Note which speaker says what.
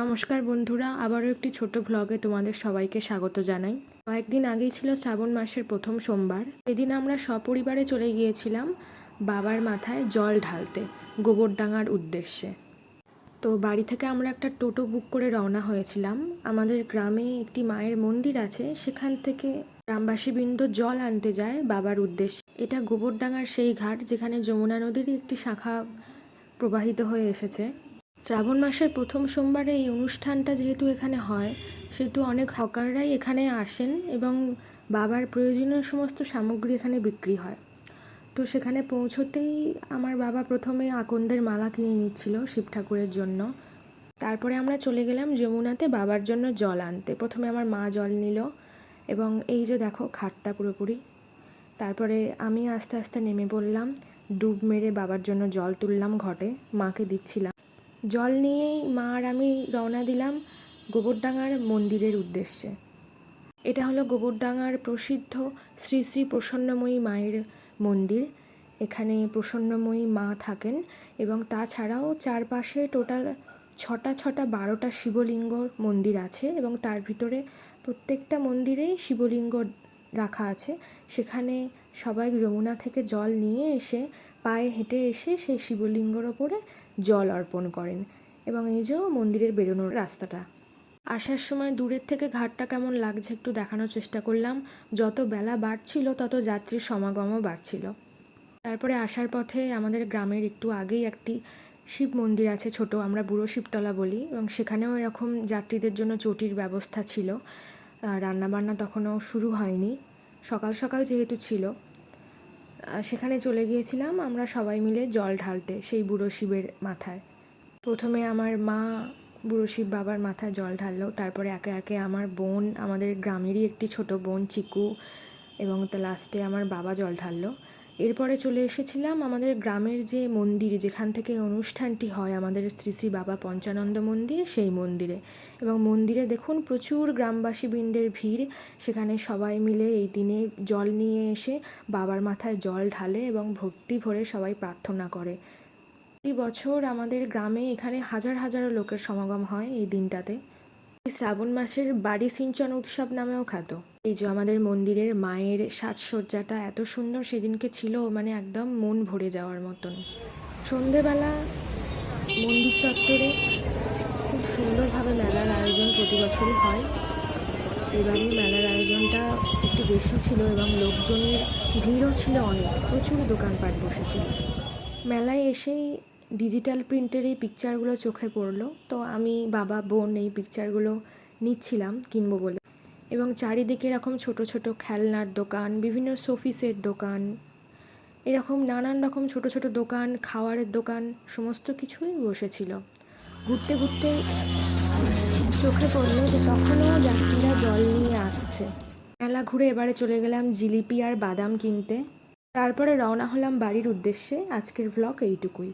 Speaker 1: নমস্কার বন্ধুরা, আবারও একটি ছোট ভ্লগে তোমাদের সবাইকে স্বাগত জানাই। কয়েকদিন আগেই ছিল শ্রাবণ মাসের প্রথম সোমবার। এদিন আমরা সপরিবারে চলে গিয়েছিলাম বাবার মাথায় জল ঢালতে গোবরডাঙ্গার উদ্দেশ্যে। তো বাড়ি থেকে আমরা একটা টোটো বুক করে রওনা হয়েছিলাম। আমাদের গ্রামে একটি মায়ের মন্দির আছে, সেখান থেকে গ্রামবাসীবৃন্দ জল আনতে যায় বাবার উদ্দেশ্যে। এটা গোবরডাঙ্গার সেই ঘাট যেখানে যমুনা নদীরই একটি শাখা প্রবাহিত হয়ে এসেছে। শ্রাবণ মাসের প্রথম সোমবারে এই অনুষ্ঠানটা যেহেতু এখানে হয়, সেহেতু অনেক হকাররাই এখানে আসেন এবং বাবার প্রয়োজনীয় সমস্ত সামগ্রী এখানে বিক্রি হয়। তো সেখানে পৌঁছতেই আমার বাবা প্রথমে আকন্দের মালা কিনে নিচ্ছিল শিব ঠাকুরের জন্য। তারপরে আমরা চলে গেলাম যমুনাতে বাবার জন্য জল আনতে। প্রথমে আমার মা জল নিল এবং এই যে দেখো খাটটা পুরোপুরি। তারপরে আমি আস্তে আস্তে নেমে পড়লাম, ডুব মেরে বাবার জন্য জল তুললাম ঘটে, মাকে দিচ্ছিলাম। জল নিয়েই মা আর আমি রওনা দিলাম গোবরডাঙ্গার মন্দিরের উদ্দেশ্যে। এটা হলো গোবরডাঙ্গার প্রসিদ্ধ শ্রী শ্রী প্রসন্নময়ী মায়ের মন্দির। এখানে প্রসন্নময়ী মা থাকেন এবং তাছাড়াও চারপাশে টোটাল ছটা ছটা বারোটা শিবলিঙ্গ মন্দির আছে এবং তার ভিতরে প্রত্যেকটা মন্দিরেই শিবলিঙ্গ রাখা আছে। সেখানে সবাই যমুনা থেকে জল নিয়ে এসে পায়ে হেঁটে এসে সেই শিবলিঙ্গর ওপরে জল অর্পণ করেন এবং এই যে মন্দিরের বেরোনোর রাস্তাটা। আসার সময় দূরের থেকে ঘাটটা কেমন লাগছে একটু দেখানোর চেষ্টা করলাম। যত বেলা বাড়ছিল, তত যাত্রীর সমাগমও বাড়ছিল। তারপরে আসার পথে আমাদের গ্রামের একটু আগেই একটি শিব মন্দির আছে ছোট, আমরা বুড়ো শিবতলা বলি, এবং সেখানেও এরকম যাত্রীদের জন্য চটির ব্যবস্থা ছিল। রান্নাবান্না তখনও শুরু হয়নি। সকাল সকাল যেহেতু ছিল সেখানে চলে গিয়েছিলাম আমরা সবাই মিলে জল ঢালতে সেই বুড়ো শিবের মাথায়। প্রথমে আমার মা বুড়ো শিব বাবার মাথায় জল ঢাললো, তারপরে একে একে আমার বোন, আমাদের গ্রামেরই একটি ছোট বোন চিকু এবং তো লাস্টে আমার বাবা জল ঢাললো। এরপরে চলে এসেছিলাম আমাদের গ্রামের যে মন্দির, যেখান থেকে অনুষ্ঠানটি হয়, আমাদের শ্রী শ্রী বাবা পঞ্চানন্দ মন্দির, সেই মন্দিরে। এবং মন্দিরে দেখুন প্রচুর গ্রামবাসী বৃন্দের ভিড়। সেখানে সবাই মিলে এই দিনে জল নিয়ে এসে বাবার মাথায় জল ঢালে এবং ভক্তি ভরে সবাই প্রার্থনা করে। এই বছর আমাদের গ্রামে এখানে হাজার হাজারো লোকের সমাগম হয় এই দিনটাতে। শ্রাবণ মাসের বাড়ি সিঞ্চন উৎসব নামেও খ্যাত। এই যে আমাদের মন্দিরের মায়ের সাজসজ্জাটা এত সুন্দর সেদিনকে ছিল মানে একদম মন ভরে যাওয়ার মতন। সন্ধেবেলা মন্দির চত্বরে খুব সুন্দরভাবে মেলার আয়োজন প্রতি বছরই হয়। এবারে মেলার আয়োজনটা একটু বেশি ছিল এবং লোকজনের ভিড়ও ছিল অনেক, প্রচুর দোকানপাট বসেছিল। মেলায় এসেই ডিজিটাল প্রিন্টের এই পিকচারগুলো চোখে পড়ল। তো আমি বাবা, বোন এই পিকচারগুলো নিচ্ছিলাম, কিনবো বলে। এবং চারিদিকে এরকম ছোট ছোট খেলনার দোকান, বিভিন্ন শোপিসের দোকান, এরকম নানান রকম ছোট ছোট দোকান, খাওয়ারের দোকান, সমস্ত কিছুই বসেছিল। ঘুরতে ঘুরতে চোখে পড়ল যে তখনও যাত্রীরা জল নিয়ে আসছে। মেলা ঘুরে এবারে চলে গেলাম জিলিপি আর বাদাম কিনতে। তারপরে রওনা হলাম বাড়ির উদ্দেশ্যে। আজকের ভ্লগ এইটুকুই।